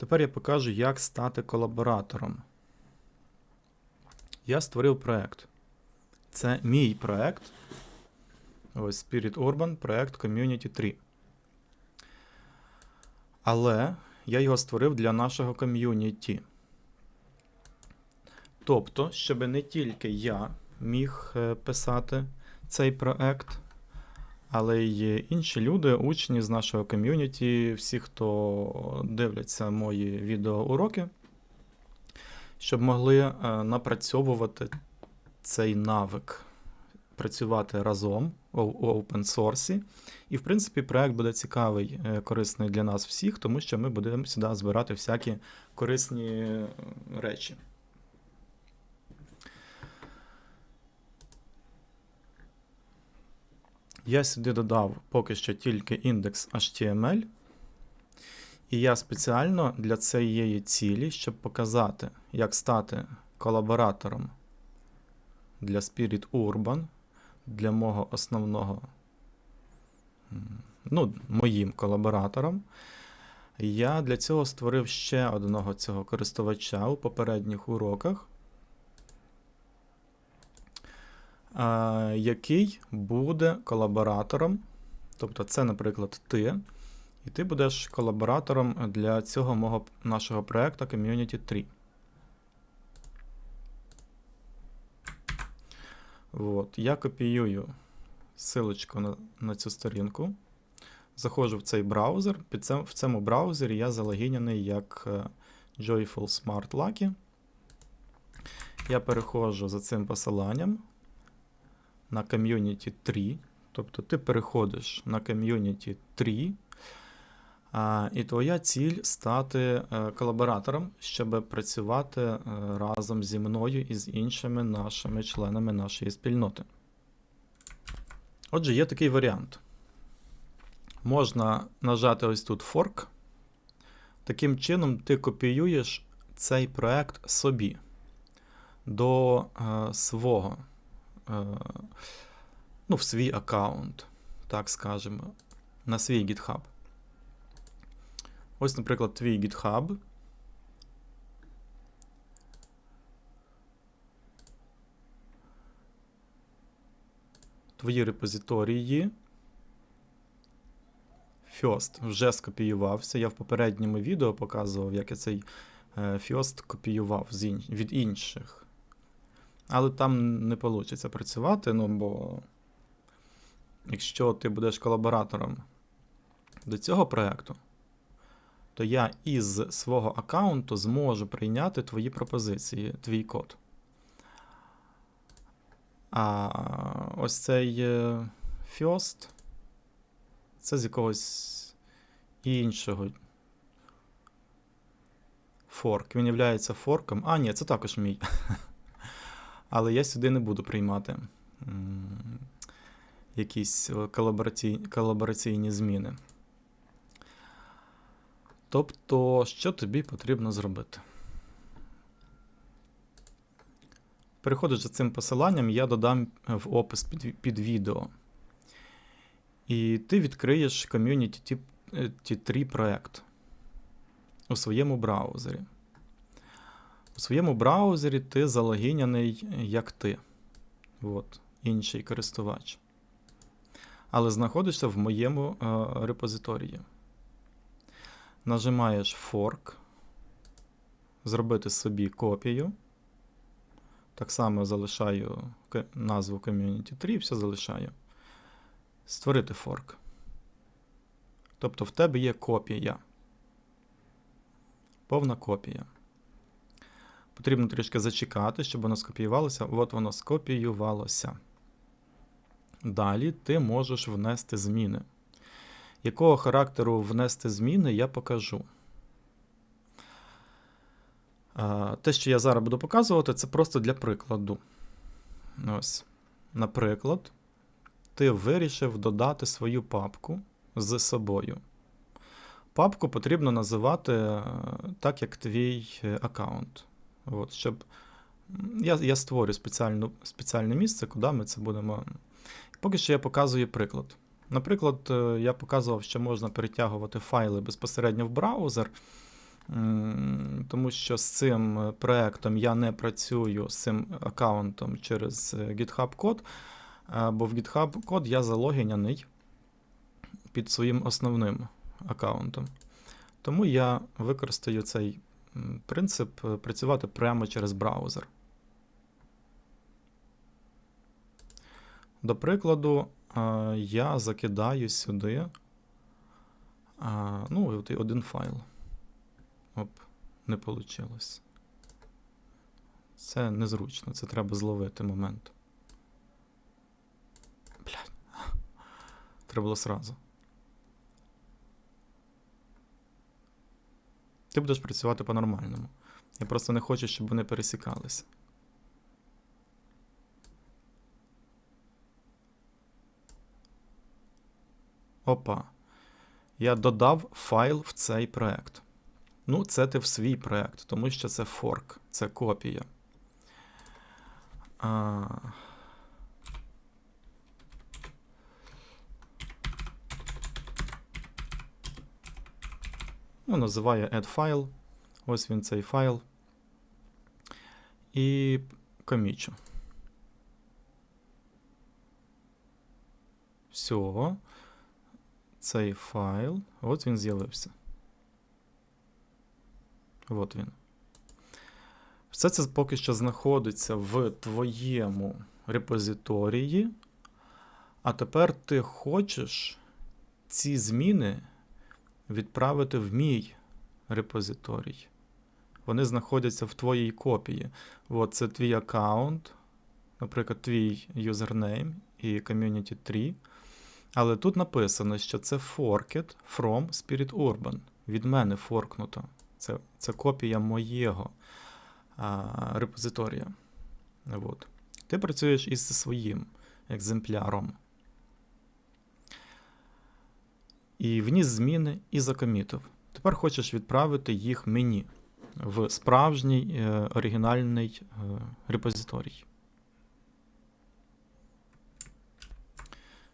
Тепер я покажу, як стати колаборатором. Я створив проект. Це мій проект. Ось Spirit Urban, проект Community 3. Але я його створив для нашого ком'юніті. Тобто, щоб не тільки я міг е, писати цей проект, але й інші люди, учні з нашого ком'юніті, всі, хто дивляться мої відеоуроки, щоб могли е, напрацьовувати цей навик, працювати разом у open source. І, в принципі, проект буде цікавий, е, корисний для нас всіх, тому що ми будемо сюди збирати всякі корисні е, речі. Я сюди додав поки що тільки індекс HTML. І я спеціально для цієї цілі, щоб показати, як стати колаборатором для Spirit Urban, для мого основного, ну, моїм колаборатором. Я для цього створив ще одного цього користувача у попередніх уроках, а, який буде колаборатором. Тобто, це, наприклад, ти. І ти будеш колаборатором для цього мого нашого проекту Community 3. От, я копіюю силочку на, на цю сторінку. Заходжу в цей браузер. Під цим, в цьому браузері я залогіняний як е, Joyful Smart Lucky. Я переходжу за цим посиланням на Community 3. Тобто ти переходиш на Community 3. І твоя ціль стати е, колаборатором, щоб працювати е, разом зі мною і з іншими нашими членами нашої спільноти. Отже, є такий варіант. Можна нажати ось тут Fork. Таким чином, ти копіюєш цей проект собі до е, свого, ну, в свій аккаунт, так скажемо, на свій GitHub. Ось, наприклад, твій GitHub. Твої репозиторії. First вже скопіювався. Я в попередньому відео показував, як я цей е, First копіював від інших. Але там не вийде працювати, ну бо якщо ти будеш колаборатором до цього проєкту, то я із свого аккаунту зможу прийняти твої пропозиції, твій код. А ось цей е, First це з якогось іншого форк. Він є форком. А, ні, це також мій. Але я сюди не буду приймати якісь колабораційні, колабораційні зміни. Тобто, що тобі потрібно зробити? Переходиш за цим посиланням, я додам в опис під, під відео. І ти відкриєш Community T3 проект у своєму браузері. У своєму браузері ти залогіняний як ти. От, інший користувач. Але знаходишся в моєму е, репозиторії. Нажимаєш Fork, зробити собі копію. Так само залишаю назву Community 3 і все залишаю. Створити форк. Тобто в тебе є копія. Повна копія. Потрібно трішки зачекати, щоб воно скопіювалося. От воно скопіювалося. Далі ти можеш внести зміни. Якого характеру внести зміни, я покажу. Те, що я зараз буду показувати, це просто для прикладу. Ось. Наприклад, ти вирішив додати свою папку з собою. Папку потрібно називати е, так, як твій е, аккаунт. От, щоб Я я створю спеціальну, спеціальне місце, куди ми це будемо. Поки що я показую приклад. Наприклад, е, я показував, що можна перетягувати файли безпосередньо в браузер. Тому що з цим е, проектом я не працюю з цим аккаунтом через е, GitHub код, бо в GitHub код я залогіняний під своїм основним аккаунтом. Тому я використаю цей принцип е, працювати прямо через браузер. До прикладу, е, я закидаю сюди ну, один файл. Оп, не вийшло. Це незручно, це треба зловити момент. Блядь. Треба було сразу. Ти будеш працювати по-нормальному. Я просто не хочу, щоб вони пересікалися. Опа. Я додав файл в цей проект. Ну, це ти в свій проект, тому що це форк, це копія. А... Ну, називає add file. Ось він цей файл. І комічу. Все. Цей файл. От він з'явився. От він. Все це поки що знаходиться в твоєму репозиторії. А тепер ти хочеш ці зміни відправити в мій репозиторій. Вони знаходяться в твоїй копії. От це твій аккаунт, наприклад, твій юзернейм і community 3. Але тут написано, що це forked from Spirit Urban. Від мене форкнуто. Це, це копія моєго а, репозиторія. От. Ти працюєш із своїм екземпляром. І вніс зміни і закомітив. Тепер хочеш відправити їх мені в справжній е, оригінальний е, репозиторій.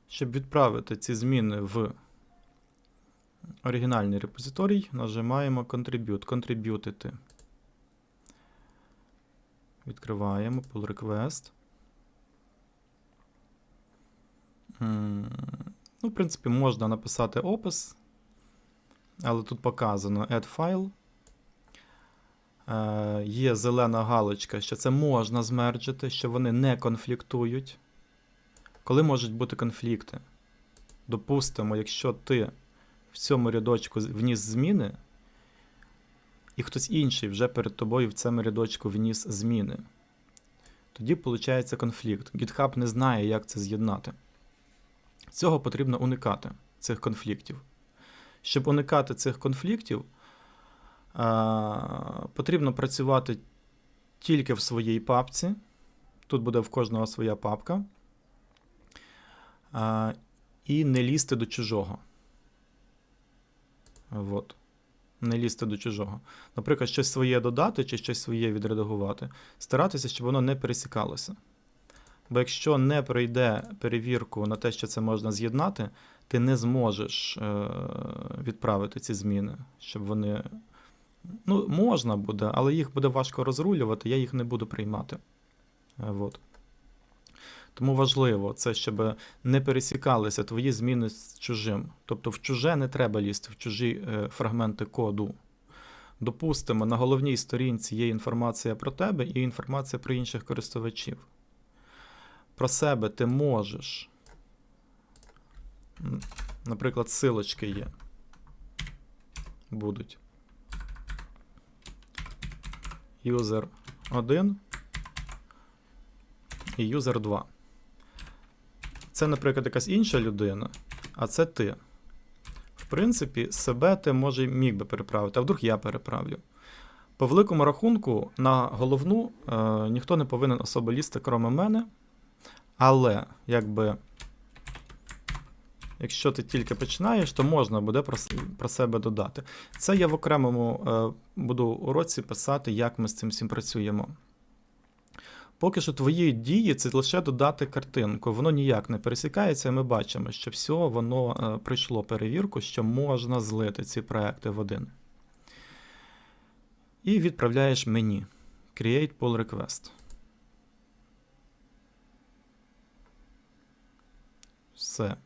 Щоб відправити ці зміни в оригінальний репозиторій, нажимаємо Contribute, контриб'ютити. Відкриваємо pull request. Ну, в принципі, можна написати опис, але тут показано add file. Е, Є зелена галочка, що це можна змерджити, що вони не конфліктують. Коли можуть бути конфлікти? Допустимо, якщо ти в цьому рядочку вніс зміни, і хтось інший вже перед тобою в цьому рядочку вніс зміни. Тоді виходить конфлікт. GitHub не знає, як це з'єднати. Цього потрібно уникати, цих конфліктів. Щоб уникати цих конфліктів, потрібно працювати тільки в своїй папці. Тут буде в кожного своя папка. І не лізти до чужого. От. Не лізти до чужого. Наприклад, щось своє додати чи щось своє відредагувати. Старатися, щоб воно не пересікалося. Бо якщо не пройде перевірку на те, що це можна з'єднати, ти не зможеш е- відправити ці зміни, щоб вони. Ну, можна буде, але їх буде важко розрулювати, я їх не буду приймати. Е, от. Тому важливо це, щоб не пересікалися твої зміни з чужим. Тобто в чуже не треба лізти, в чужі е, фрагменти коду. Допустимо, на головній сторінці є інформація про тебе і інформація про інших користувачів. Про себе ти можеш. Наприклад, силочки є. Будуть. User 1 і user 2. Це, наприклад, якась інша людина, а це ти. В принципі, себе ти може міг би переправити, а вдруг я переправлю. По великому рахунку, на головну е, ніхто не повинен особо лізти, кроме мене. Але, якби, якщо ти тільки починаєш, то можна буде про, про себе додати. Це я в окремому е, буду уроці писати, як ми з цим всім працюємо. Поки що твої дії це лише додати картинку, воно ніяк не пересікається, і ми бачимо, що все воно е, пройшло перевірку, що можна злити ці проекти в один. І відправляєш мені Create Pull Request. Все.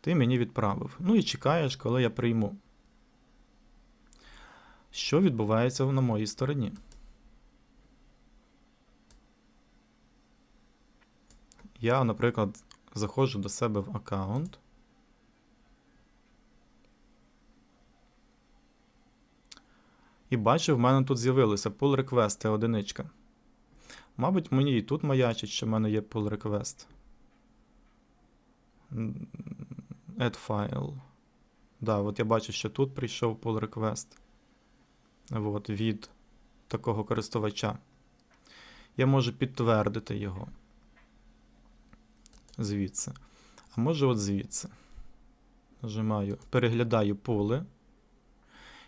Ти мені відправив. Ну і чекаєш, коли я прийму. Що відбувається на моїй стороні? Я, наприклад, заходжу до себе в аккаунт. І бачу, в мене тут з'явилося pull request одиничка. Мабуть, мені і тут маячить, що в мене є pull request. Add file. Да, от я бачу, що тут прийшов pull request. От, від такого користувача. Я можу підтвердити його. Звідси. А можу от звідси. Нажимаю, переглядаю поле.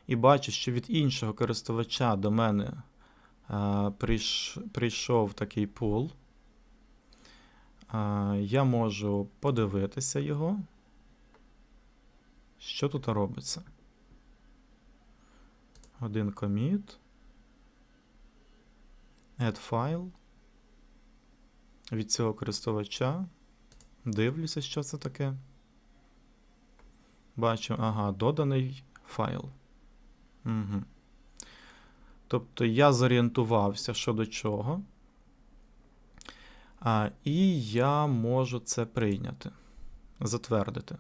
І бачу, що від іншого користувача до мене а, прийш, прийшов такий пул. Я можу подивитися його. Що тут робиться? Один commit. Add file. Від цього користувача. Дивлюся, що це таке. Бачу, ага, доданий файл. Угу. Тобто я зорієнтувався щодо чого. А, І я можу це прийняти, затвердити.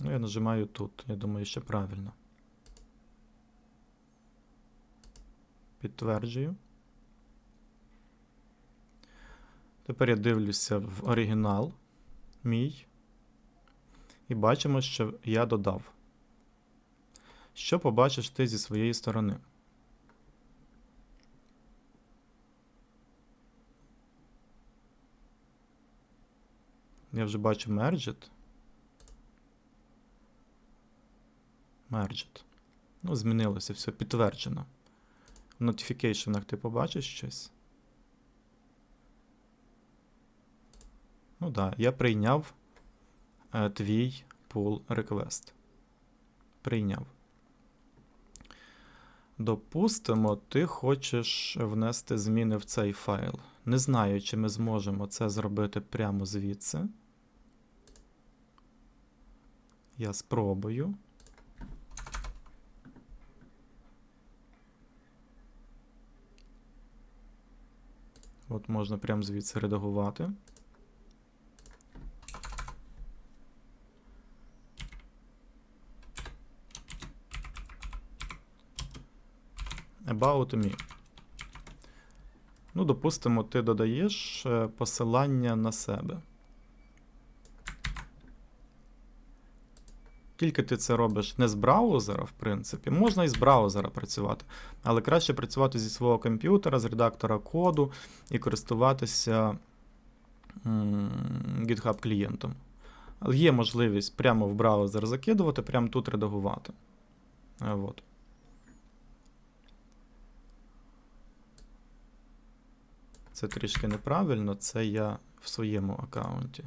Ну, я нажимаю тут. Я думаю, що правильно. Підтверджую. Тепер я дивлюся в оригінал мій. І бачимо, що я додав. Що побачиш ти зі своєї сторони? Я вже бачу Merged. Merged. Ну, змінилося все, підтверджено. В notification ти побачиш щось. Ну так, да, я прийняв е, твій pull request. Прийняв. Допустимо, ти хочеш внести зміни в цей файл. Не знаю, чи ми зможемо це зробити прямо звідси. Я спробую. От можна прямо звідси редагувати. About me. Ну, допустимо, ти додаєш е, посилання на себе. Тільки ти це робиш не з браузера, в принципі, можна і з браузера працювати, але краще працювати зі свого комп'ютера, з редактора коду і користуватися GitHub клієнтом. Є можливість прямо в браузер закидувати, прямо тут редагувати. От. Це трішки неправильно, це я в своєму аккаунті.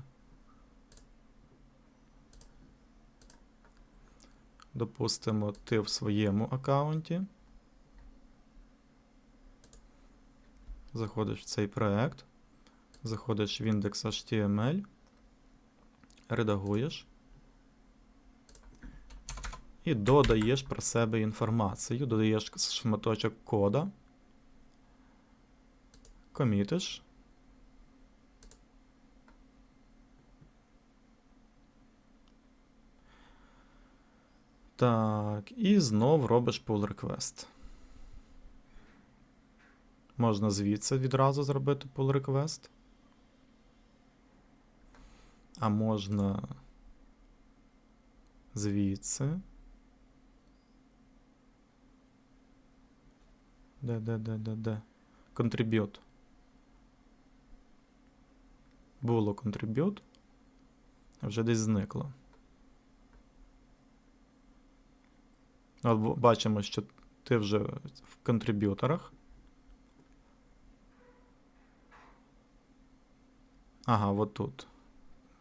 Допустимо, ти в своєму аккаунті. Заходиш в цей проект, заходиш в індекс редагуєш. І додаєш про себе інформацію, додаєш шматочок кода, комітиш. Так, і знов робиш pull request. Можна звідси відразу зробити pull request. А можна звідси. Де, де, де, де, де? Contribute. Було contribute. Вже десь зникло. От бачимо, що ти вже в контриб'юторах. Ага, от тут.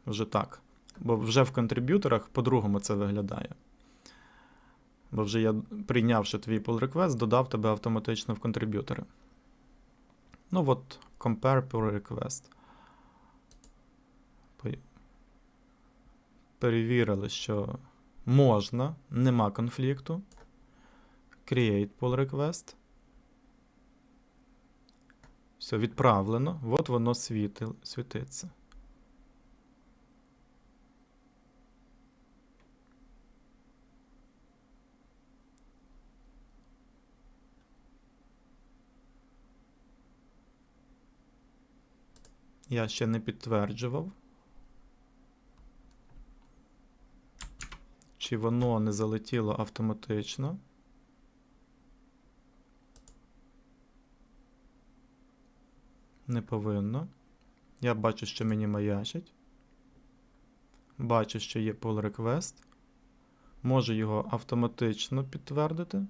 Вже так. Бо вже в контриб'юторах по-другому це виглядає. Бо вже я, прийнявши твій pull request, додав тебе автоматично в контриб'ютори. Ну от, compare pull request. Перевірили, що можна, нема конфлікту. Create pull request. Все, відправлено. От воно світи, світиться. Я ще не підтверджував. Чи воно не залетіло автоматично? Не повинно. Я бачу, що мені маячить. Бачу, що є pull request. Можу його автоматично підтвердити.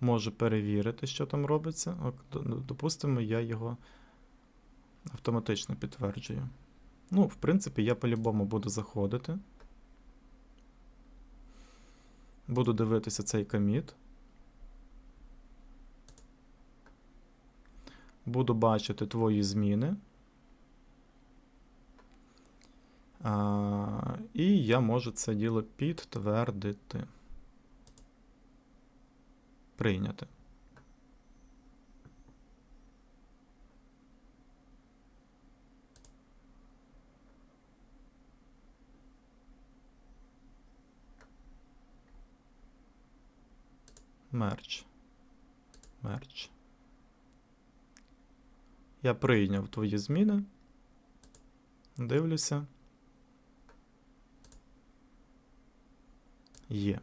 Можу перевірити, що там робиться. Допустимо, я його автоматично підтверджую. Ну, в принципі, я по-любому буду заходити. Буду дивитися цей коміт. Буду бачити твої зміни. А, і я можу це діло підтвердити. Прийняти. Мерч. Мерч. Я прийняв твої зміни. Дивлюся. Є.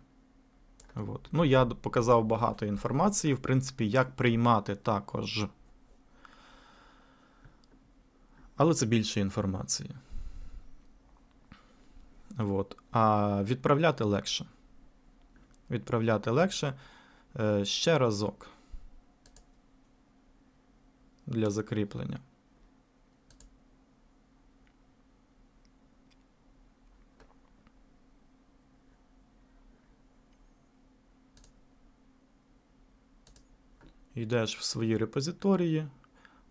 От. Ну, я показав багато інформації, в принципі, як приймати також. Але це більше інформації. От. А відправляти легше. Відправляти легше. Е, ще разок. Для закріплення. Йдеш в свої репозиторії.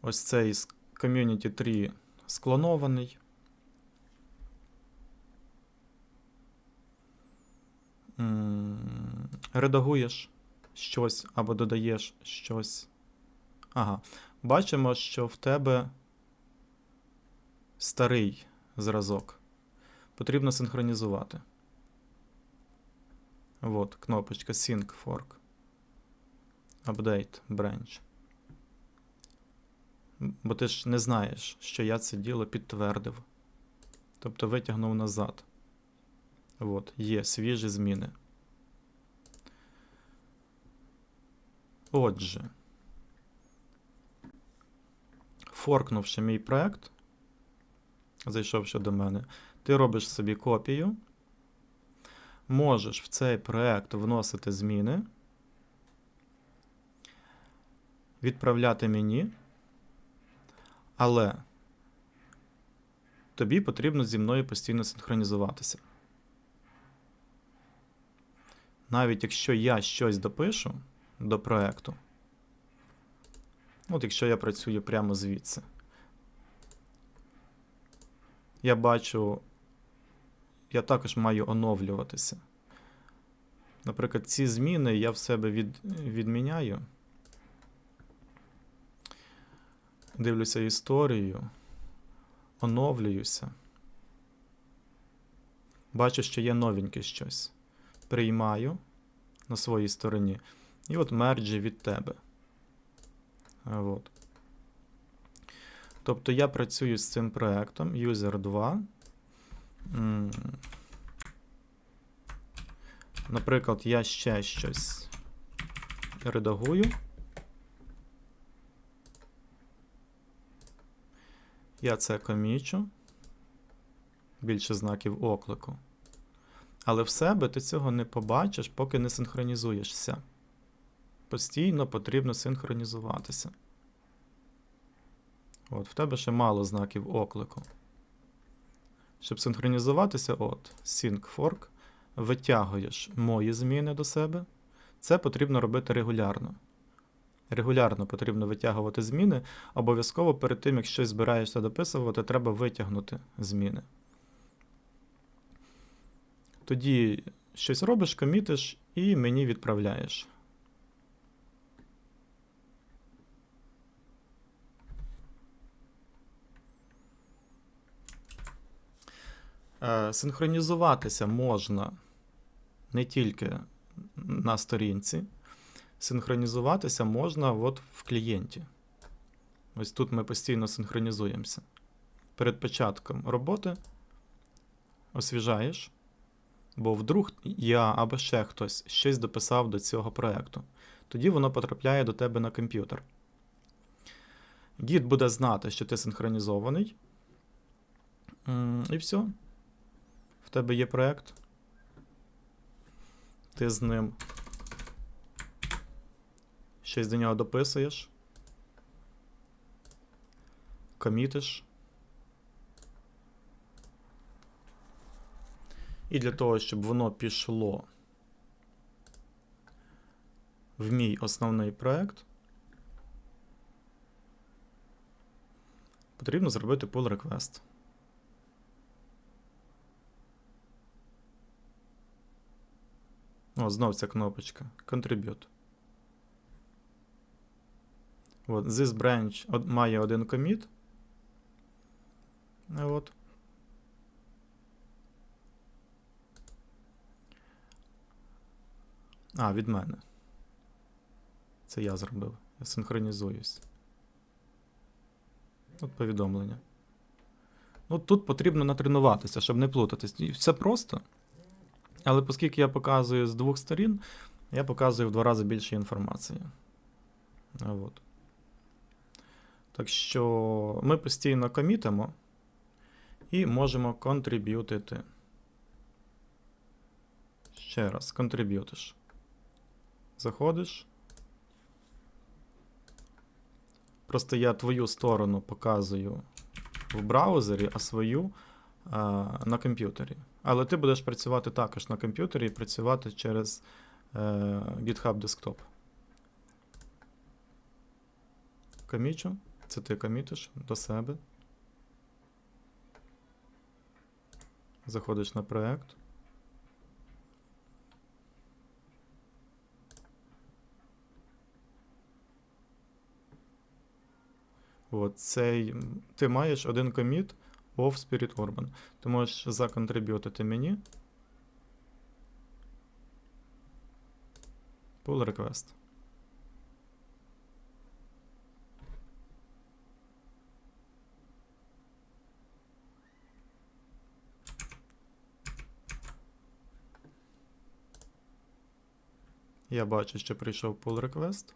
Ось цей з Community 3 склонований. Редагуєш щось або додаєш щось. Ага. Бачимо, що в тебе старий зразок. Потрібно синхронізувати. От, кнопочка Sync Fork. Update branch. Бо ти ж не знаєш, що я це діло підтвердив. Тобто витягнув назад. От, є свіжі зміни. Отже, форкнувши мій проект, зайшовши до мене, ти робиш собі копію, можеш в цей проект вносити зміни, відправляти мені, але тобі потрібно зі мною постійно синхронізуватися. Навіть якщо я щось допишу до проекту, от якщо я працюю прямо звідси, я бачу, я також маю оновлюватися. Наприклад, ці зміни я в себе від, відміняю. Дивлюся історію, оновлююся. Бачу, що є новеньке щось. Приймаю на своїй стороні. І от мерджі від тебе. От. Тобто я працюю з цим проектом user 2. Наприклад, я ще щось редагую. Я це комічу. Більше знаків оклику. Але в себе ти цього не побачиш, поки не синхронізуєшся. Постійно потрібно синхронізуватися. От, в тебе ще мало знаків оклику. Щоб синхронізуватися, от, sync fork, витягуєш мої зміни до себе. Це потрібно робити регулярно. Регулярно потрібно витягувати зміни. Обов'язково перед тим, як щось збираєшся дописувати, треба витягнути зміни. Тоді щось робиш, комітиш і мені відправляєш. Синхронізуватися можна не тільки на сторінці, синхронізуватися можна от в клієнті. Ось тут ми постійно синхронізуємося. Перед початком роботи освіжаєш, бо вдруг я або ще хтось щось дописав до цього проєкту. Тоді воно потрапляє до тебе на комп'ютер. Гід буде знати, що ти синхронізований. І все. Тебе є проєкт. Ти з ним щось до нього дописуєш. Комітиш. І для того, щоб воно пішло в мій основний проект, потрібно зробити pull request. О, знов ця кнопочка. Contribute. От, this branch має один коміт. От. А, від мене. Це я зробив. Я синхронізуюсь. От повідомлення. Ну, тут потрібно натренуватися, щоб не плутатись. Все просто. Але оскільки я показую з двох сторін, я показую в два рази більше інформації. От. Так що ми постійно комітимо і можемо контриб'ютити. Ще раз, контриб'ютиш. Заходиш. Просто я твою сторону показую в браузері, а свою а, на комп'ютері. Але ти будеш працювати також на комп'ютері і працювати через е, GitHub Desktop. Комічу. Це ти комітиш до себе. Заходиш на проект. От цей. Ти маєш один коміт of Spirit Urban. Ти можеш законтриб'ютити мені. Pull request. Я бачу, що прийшов pull request.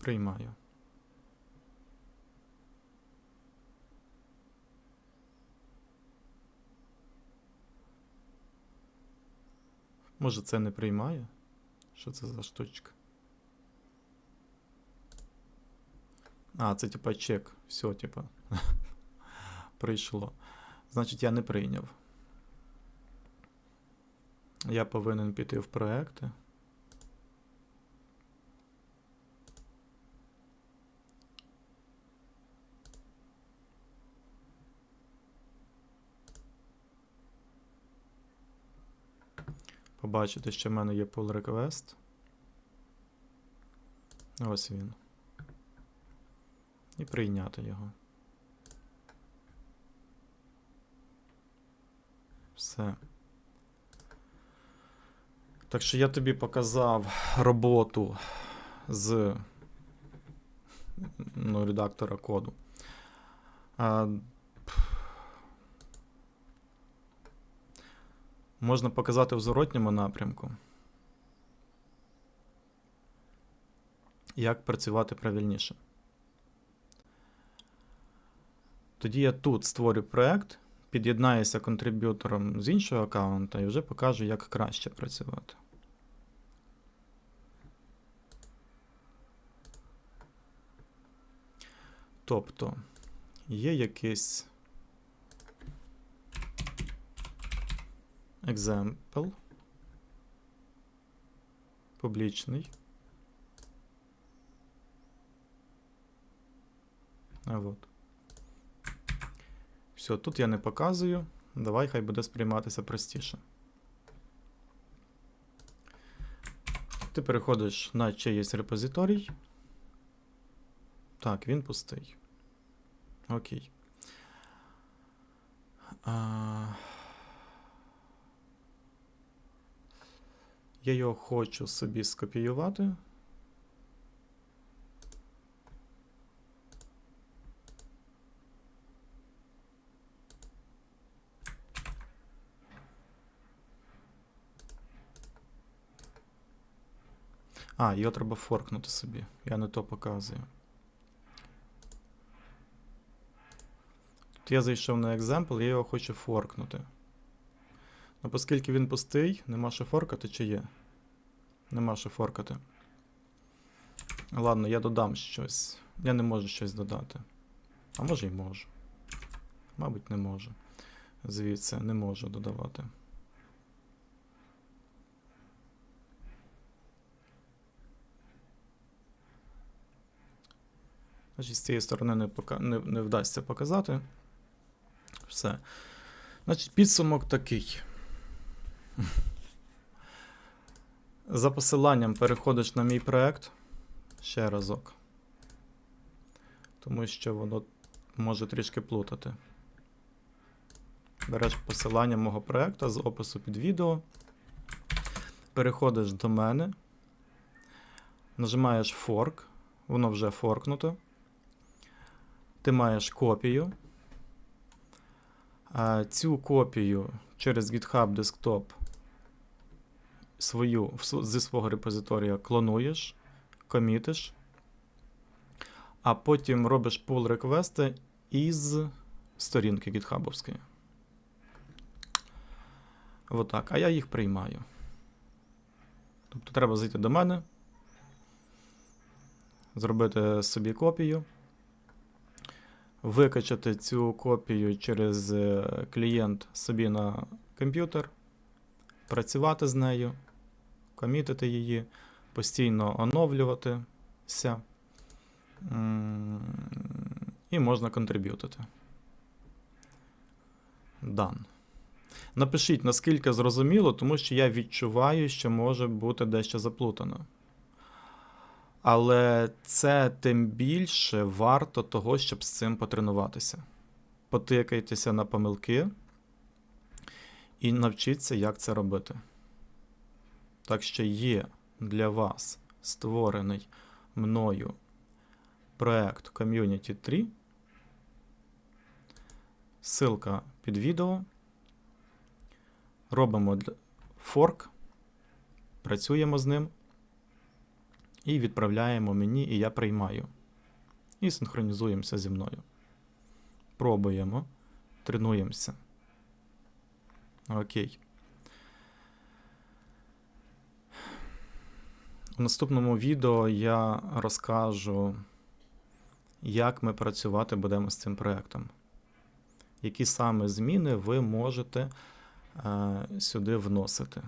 Приймаю. Може, це не приймає? Що це за штучка? А, це типа чек. Все, типа. Прийшло. Значить, я не прийняв. Я повинен піти в проекти. Побачити, що в мене є pull request. Ось він. І прийняти його. Все. Так що я тобі показав роботу з ну, редактора коду. Можна показати в зворотньому напрямку. Як працювати правильніше. Тоді я тут створю проект, під'єднаюся контриб'ютором з іншого аккаунта і вже покажу, як краще працювати. Тобто є якийсь example публічний. А от. Все, тут я не показую. Давай хай буде сприйматися простіше. Ти переходиш на чиїсь репозиторій. Так, він пустий. Окей. А... Я його хочу собі скопіювати. А, його треба форкнути собі. Я не то показую. Тут я зайшов на екземпл, я його хочу форкнути. Ну, оскільки він пустий, нема що форкати чи є? Нема що форкати. Ладно, я додам щось. Я не можу щось додати. А може й можу. Мабуть, не можу. Звідси не можу додавати. Значить, з цієї сторони не, пока... не, не вдасться показати. Все. Значить, підсумок такий. За посиланням переходиш на мій проект ще разок. Тому що воно може трішки плутати. Береш посилання мого проекту з опису під відео. Переходиш до мене. Нажимаєш Fork. Воно вже форкнуто. Ти маєш копію. Цю копію через GitHub Desktop свою, зі свого репозиторія клонуєш, комітиш, а потім робиш pull реквести із сторінки гітхабовської. Отак. А я їх приймаю. Тобто треба зайти до мене, зробити собі копію, викачати цю копію через е, клієнт собі на комп'ютер, працювати з нею, комітити її, постійно оновлюватися. І можна контриб'ютити. Done. Напишіть, наскільки зрозуміло, тому що я відчуваю, що може бути дещо заплутано. Але це тим більше варто того, щоб з цим потренуватися. Потикайтеся на помилки і навчіться, як це робити. Так що є для вас створений мною проект Community 3. Ссылка під відео. Робимо форк, працюємо з ним і відправляємо мені, і я приймаю. І синхронізуємося зі мною. Пробуємо, тренуємося. Окей. У наступному відео я розкажу, як ми працювати будемо з цим проєктом. Які саме зміни ви можете е, сюди вносити.